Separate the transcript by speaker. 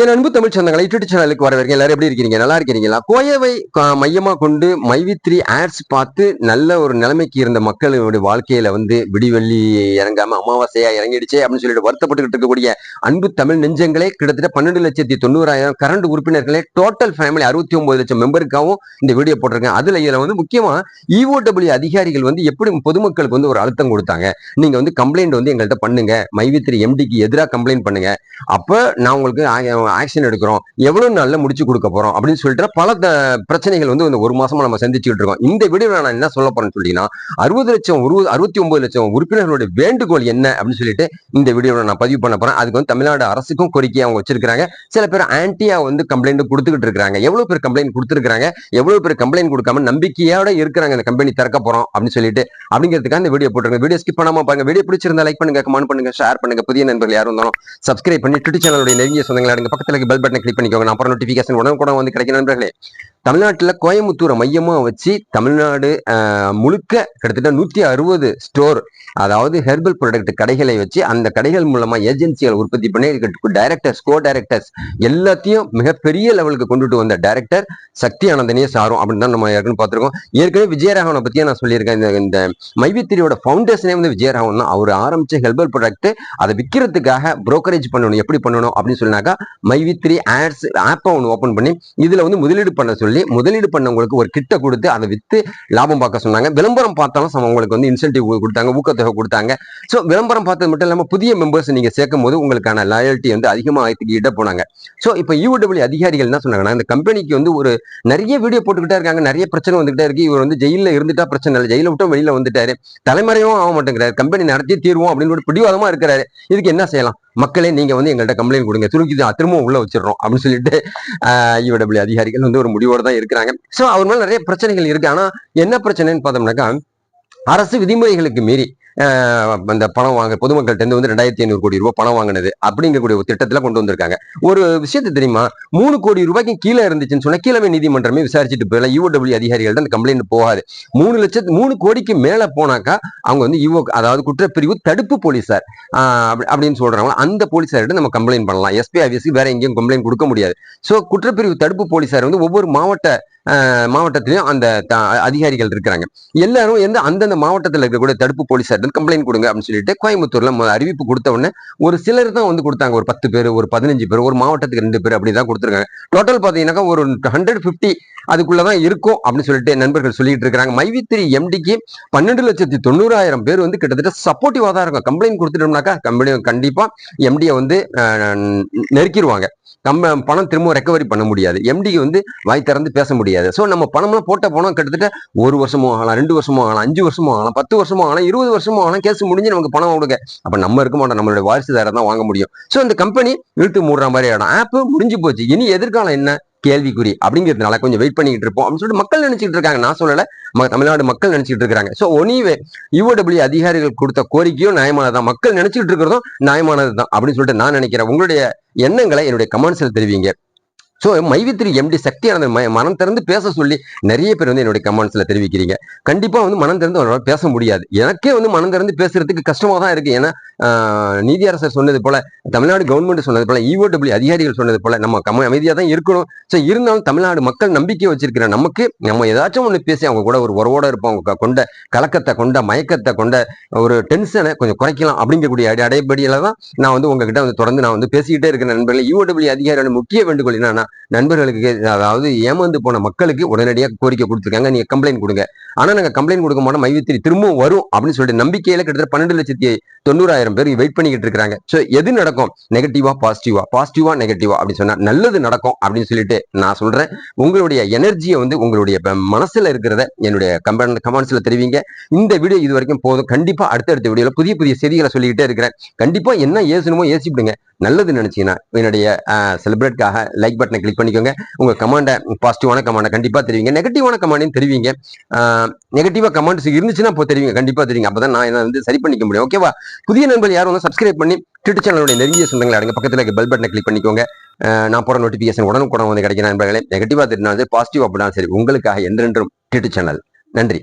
Speaker 1: என் அன்பு தமிழ் சொந்தங்களை யூடியூப் சேனலுக்கு வரவேற்க எல்லாரும் எப்படி இருக்கீங்க? நல்லா இருக்கிறீங்களா கோயவை மையமாக மையமா கொண்டு மைவித்ரி ஆட்ஸ் பார்த்து நல்ல ஒரு நிலைமைக்கு இருந்த மக்களுடைய வாழ்க்கையில வந்து விடிவெள்ளி இறங்காம அமாவாசையா இறங்கிடுச்சே அப்படின்னு சொல்லிட்டு வருத்தப்பட்டுக்கிட்டு இருக்கக்கூடிய அன்பு தமிழ் நெஞ்சங்களே கிட்டத்தட்ட பன்னெண்டு லட்சத்தி தொண்ணூறாயிரம் கரண்ட் உறுப்பினர்களே டோட்டல் ஃபேமிலி அறுபத்தி ஒன்பது லட்சம் மெம்பருக்காகவும் இந்த வீடியோ போட்டிருக்கேன். அதுல இதுல வந்து முக்கியமா இஓடபிள்யூ அதிகாரிகள் வந்து எப்படி பொதுமக்களுக்கு வந்து ஒரு அழுத்தம் கொடுத்தாங்க? நீங்க வந்து கம்ப்ளைண்ட் வந்து எங்கள்கிட்ட பண்ணுங்க. மைவித்ரி எம்டிக்கு எதிராக கம்ப்ளைண்ட் பண்ணுங்க. அப்ப நான் உங்களுக்கு ஆக்ஷன் எடுக்கிறோம் எவ்வளவு நாளில் முடிச்சு கொடுக்க போறோம் அப்படின்னு சொல்லிட்டு பல பிரச்சனைகள் வந்து இந்த ஒரு மாசமா நம்ம சந்திச்சுட்டு இருக்கோம். இந்த வீடியோல நான் என்ன சொல்ல போறேன்னு சொல்லிங்கன்னா அறுபது லட்சம் அறுபத்தி ஒன்பது லட்சம் உறுப்பினர்களுடைய வேண்டுகோள் என்ன அப்படின்னு சொல்லிட்டு இந்த வீடியோல நான் பதிவு பண்ண போறேன். அதுக்கு வந்து தமிழ்நாடு அரசுக்கும் கோரிக்கை அவங்க வச்சிருக்காங்க சில பேர் ஆன்டியா வந்து கம்ப்ளைண்ட் கொடுத்துக்கிட்டு இருக்காங்க எவ்வளவு பேர் கம்ப்ளைண்ட் கொடுத்துருக்காங்க எவ்வளவு பேர் கம்ப்ளைண்ட் கொடுக்காம நம்பிக்கையோட இருக்கிறாங்க. இந்த கம்பெனி திறக்க போறோம் அப்படின்னு சொல்லிட்டு அப்படிங்கிறதுக்காக இந்த வீடியோ போட்டுருங்க வீடியோ ஸ்கிப் பண்ணாம பாருங்க. வீடியோ பிடிச்சிருந்தா லைக் பண்ணுங்க கமெண்ட் பண்ணுங்க ஷேர் பண்ணுங்க. புதிய நண்பர்கள் யாரும் இருந்தாலும் சப்ஸ்கிரைப் பண்ணி ட்விட்டர் சேனலுடைய நெருங்கிய சொந்தங்களா பக்கத்தில் பெல் பட்டனை கிளிக் பண்ணிக்கோங்க. அப்புறம் நோட்டிஃபிகேஷன் உடனே கூட வந்து கிடைக்கும் நண்பர்களே. தமிழ்நாட்டில் கோயம்புத்தூரை மையமாக வச்சு தமிழ்நாடு முழுக்க கிட்டத்தட்ட நூற்றி அறுபது ஸ்டோர் அதாவது ஹெர்பல் ப்ராடக்ட் கடைகளை வச்சு அந்த கடைகள் மூலமாக ஏஜென்சிகள் உற்பத்தி பண்ணி டைரக்டர்ஸ் கோ டைரக்டர்ஸ் எல்லாத்தையும் மிகப்பெரிய லெவலுக்கு கொண்டுட்டு வந்த டைரக்டர் சக்தி ஆனந்தனே சாரும் அப்படின்னு தான் நம்ம ஏற்கனவே பார்த்துருக்கோம். ஏற்கனவே விஜயராகவனை பற்றியே நான் சொல்லியிருக்கேன். இந்த இந்த மைவித்திரியோட ஃபவுண்டேஷனே வந்து விஜயராகவன் தான். அவர் ஆரம்பித்த ஹெர்பல் ப்ராடக்ட் அதை விற்கிறதுக்காக ப்ரோக்கரேஜ் பண்ணணும் எப்படி பண்ணணும் அப்படின்னு சொன்னாக்கா மைவித்ரி ஆட்ஸ் ஆப்பை ஒன்று ஓப்பன் பண்ணி இதில் வந்து முதலீடு பண்ண சொல்லி முதலீடு பண்ணவங்களுக்கு ஒரு கிட்ட கொடுத்து அதை விற்று லாபம் பார்க்க சொன்னாங்க. விளம்பரம் பார்த்தாலும் சம உங்களுக்கு வந்து இன்சென்டிவ் கொடுத்தாங்க ஊக்கத்தொகை கொடுத்தாங்க. ஸோ விளம்பரம் பார்த்தது மட்டும் இல்லாமல் புதிய மெம்பர்ஸ் நீங்கள் சேர்க்கும் போது உங்களுக்கான லாயல்ட்டி வந்து அதிகமாக இட போனாங்க. ஸோ இப்போ யூடபிள்யூ அதிகாரிகள் என்ன சொன்னாங்கன்னா இந்த கம்பெனிக்கு வந்து ஒரு நிறைய வீடியோ போட்டுக்கிட்டே இருக்காங்க நிறைய பிரச்சனை வந்துகிட்டே இருக்கு. இவர் வந்து ஜெயிலில் இருந்துட்டா பிரச்சனை இல்லை ஜெயில விட்டு வெளியில் வந்துட்டாரு. தலைமுறையும் ஆக மாட்டேங்கிறாரு. கம்பெனி நடத்தி தீர்வோம் அப்படின்னு ஒரு பிடிவாதமா இருக்கிறாரு. இதுக்கு என்ன செய்யலாம்? மக்களே நீங்க வந்து எங்கள்கிட்ட கம்ப்ளைண்ட் கொடுங்க. துருக்கி திரும்பவும் உள்ள வச்சிடறோம் அப்படின்னு சொல்லிட்டு யூடபிள்யூ அதிகாரிகள் வந்து ஒரு முடிவோட தான் இருக்கிறாங்க. ஸோ அவர் மேல நிறைய பிரச்சனைகள் இருக்கு. ஆனா என்ன பிரச்சனைன்னு பார்த்தோம்னாக்கா அரசு விதிமுறைகளுக்கு மீறி அந்த பணம் வாங்க பொதுமக்கள்கிட்ட வந்து ரெண்டாயிரத்தி ஐநூறு கோடி ரூபாய் பணம் வாங்கினது அப்படிங்கக்கூடிய ஒரு திட்டத்தில் கொண்டு வந்திருக்காங்க. ஒரு விஷயத்தை தெரியுமா? மூணு கோடி ரூபாய்க்கு கீழே இருந்துச்சுன்னு சொன்னால் கீழமை நீதிமன்றமே விசாரிச்சுட்டு போயிடலாம். யூடபிள்யூ அதிகாரிகள் தான் கம்ப்ளைண்ட் போகாது. மூணு லட்சத்து மூணு கோடிக்கு மேலே போனாக்கா அவங்க வந்து யூஓ அதாவது குற்றப்பிரிவு தடுப்பு போலீஸார். அப்படின்னு சொல்றாங்க அந்த போலீஸார்கிட்ட நம்ம கம்ப்ளைண்ட் பண்ணலாம். எஸ்பி ஆஃபீஸ்க்கு வேற எங்கேயும் கம்ப்ளைண்ட் கொடுக்க முடியாது. ஸோ குற்றப்பிரிவு தடுப்பு போலீசார் வந்து ஒவ்வொரு மாவட்ட மாவட்டத்திலையும் அந்த த- அதிகாரிகள் இருக்கிறாங்க. எல்லாரும் எந்த அந்தந்த மாவட்டத்தில் இருக்கக்கூடிய தடுப்பு போலீஸார் கம்ப்ளைண்ட் கொடுங்க அப்படின்னு சொல்லிட்டு கோயம்புத்தூர்ல அறிவிப்பு கொடுத்த உடனே ஒரு சிலர் தான் வந்து கொடுத்தாங்க. ஒரு பத்து பேர் ஒரு பதினஞ்சு பேர் ஒரு மாவட்டத்துக்கு ரெண்டு பேர் அப்படி தான் கொடுத்துருக்காங்க. டோட்டல் பார்த்தீங்கன்னாக்கா ஒரு ஹண்ட்ரட் ஃபிஃப்டி அதுக்குள்ளதான் இருக்கும் அப்படின்னு சொல்லிட்டு நண்பர்கள் சொல்லிட்டு இருக்கிறாங்க. மைவித்திரி எம்டிக்கு பன்னெண்டு லட்சத்தி தொண்ணூறாயிரம் பேர் வந்து கிட்டத்தட்ட சப்போர்ட்டிவா தான் இருக்கும். கம்ப்ளைண்ட் கொடுத்துட்டோம்னாக்கா கம்பெனி கண்டிப்பா எம்டியை வந்து நெருக்கிடுவாங்க. நம்ம பணம் திரும்ப ரெக்கவரி பண்ண முடியாது. எம்டிக்கு வந்து வாய் திறந்து பேச முடியாது. ஸோ நம்ம பணம்லாம் போட்ட பணம் கிட்டத்தட்ட ஒரு வருஷமும் ஆகலாம் ரெண்டு வருஷமும் ஆகலாம் அஞ்சு வருஷமும் ஆகலாம் பத்து வருஷமும் ஆகலாம் இருபது வருஷமும் ஆகலாம் கேஸ் முடிஞ்சு நமக்கு பணம் கொடுங்க. அப்போ நம்ம இருக்க மாட்டோம். நம்மளுடைய வாரிசுதாரம் தான் வாங்க முடியும். ஸோ இந்த கம்பெனி இழுத்து மூடுற மாதிரி இடம் ஆப் முடிஞ்சு போச்சு. இனி எதிர்காலம் என்ன? கேள்விக்குறி அப்படிங்கிறதுனால கொஞ்சம் வெயிட் பண்ணிட்டு இருப்போம் அப்படின்னு சொல்லிட்டு மக்கள் நினைச்சிட்டு இருக்காங்க. நான் சொல்லல. தமிழ்நாடு மக்கள் நினைச்சிட்டு இருக்காங்க. ஸோ ஒனிவே யூஓடபிள்யூ அதிகாரிகள் கொடுத்த கோரிக்கையும் நியாயமானதுதான். மக்கள் நினைச்சிட்டு இருக்கிறதும் நியாயமானது தான் அப்படின்னு சொல்லிட்டு நான் நினைக்கிறேன். உங்களுடைய எண்ணங்களை என்னுடைய கமெண்ட்ஸில் தெரிவிங்க. ஸோ மைவித்திரி எம்டி சக்தியானந்த ம- மனம் திறந்து பேச சொல்லி நிறைய பேர் வந்து என்னுடைய கமெண்ட்ஸில் தெரிவிக்கிறீங்க. கண்டிப்பாக வந்து மனம் திறந்து அவரால் பேச முடியாது. எனக்கே வந்து மனம் திறந்து பேசுறதுக்கு கஷ்டமாக தான் இருக்குது ஏன்னா நீதியரசர் சொன்னது போல தமிழ்நாடு கவர்மெண்ட் சொன்னது போல இஓடபிள்யூ அதிகாரிகள் சொன்னது போல நம்ம கம அமைதியாக தான் இருக்கணும். ஸோ இருந்தாலும் தமிழ்நாடு மக்கள் நம்பிக்கை வச்சிருக்கிற நமக்கு நம்ம ஏதாச்சும் ஒன்று பேசி அவங்க கூட ஒரு உறவோட இருப்போம். அவங்க கொண்ட கலக்கத்தை கொண்ட மயக்கத்தை கொண்ட ஒரு டென்ஷனை கொஞ்சம் குறைக்கலாம் அப்படிங்கக்கூடிய அடி அடைப்படியில தான் நான் வந்து உங்ககிட்ட வந்து தொடர்ந்து நான் வந்து பேசிக்கிட்டே இருக்கிற நண்பர்கள். இஓடபிள்யூ அதிகாரியோட முக்கிய வேண்டுகோள் என்னன்னா நண்பர்களுக்கு அதாவது ஏமாந்து போன மக்களுக்கு உடனடியாக கோரிக்கை கொடுத்துருக்காங்க. நீங்க கம்ப்ளைண்ட் கொடுங்க. ஆனால் நாங்கள் கம்ப்ளைண்ட் கொடுக்க மாட்டோம் மைவித்திரி திரும்பவும் வரும் அப்படின்னு சொல்லிட்டு நம்பிக்கையில கிட்டத்தட்ட பன்னெண்டு லட்சத்தி தொண்ணூறாயிரம் பேர் வெயிட் பண்ணிக்கிட்டு இருக்காங்க ஸோ எது நடக்கும்? நெகட்டிவா பாசிட்டிவா பாசிட்டிவா நெகட்டிவா அப்படின்னு சொன்னால் நல்லது நடக்கும் அப்படின்னு சொல்லிட்டு நான் சொல்றேன். உங்களுடைய எனர்ஜியை வந்து உங்களுடைய மனசில் மனசுல இருக்கிறத என்னுடைய கமெண்ட் கமெண்ட்ஸ்ல தெரிவிங்க. இந்த வீடியோ இது வரைக்கும் போதும். கண்டிப்பா அடுத்தடுத்த வீடியோவில் புதிய புதிய செய்திகளை சொல்லிக்கிட்டே இருக்கிறேன். கண்டிப்பா என்ன ஏசணுமோ ஏசிவிடுங்க நல்லது நினச்சிங்கன்னா என்னுடைய செலிப்ரேட்காக லைக் பட்டனை கிளிக் பண்ணிக்கோங்க. உங்க கமெண்டை பாசிட்டிவான கமெண்டை கண்டிப்பா தெரிவிங்க. நெகட்டிவான கமெண்டையும் தெரிவிங்க. நெகட்டிவா கமெண்ட்ஸ் இருந்துச்சுன்னா இப்போ தெரிவிங்க. கண்டிப்பா தெரியுங்க அப்பதான் நான் என்ன வந்து சரி பண்ணிக்க முடியும். ஓகேவா புதிய நண்பர்கள் யாரும் வந்து சப்ஸ்கிரைப் பண்ணி ட்விட்டர் சேனலுடைய நெருங்கிய சொந்தங்களை அடங்க பக்கத்துல இருக்க பெல் பட்டனை கிளிக் பண்ணிக்கோங்க. நான் போகிற நோட்டிஃபிகேஷன் உடனுக்குடன் வந்து கிடைக்கிற நண்பர்களே நெகட்டிவாக தெரிஞ்சாலும் பாசிட்டிவ் அப்படின்னா சரி உங்களுக்காக என்றென்றும் ட்விட்டர் சேனல் நன்றி.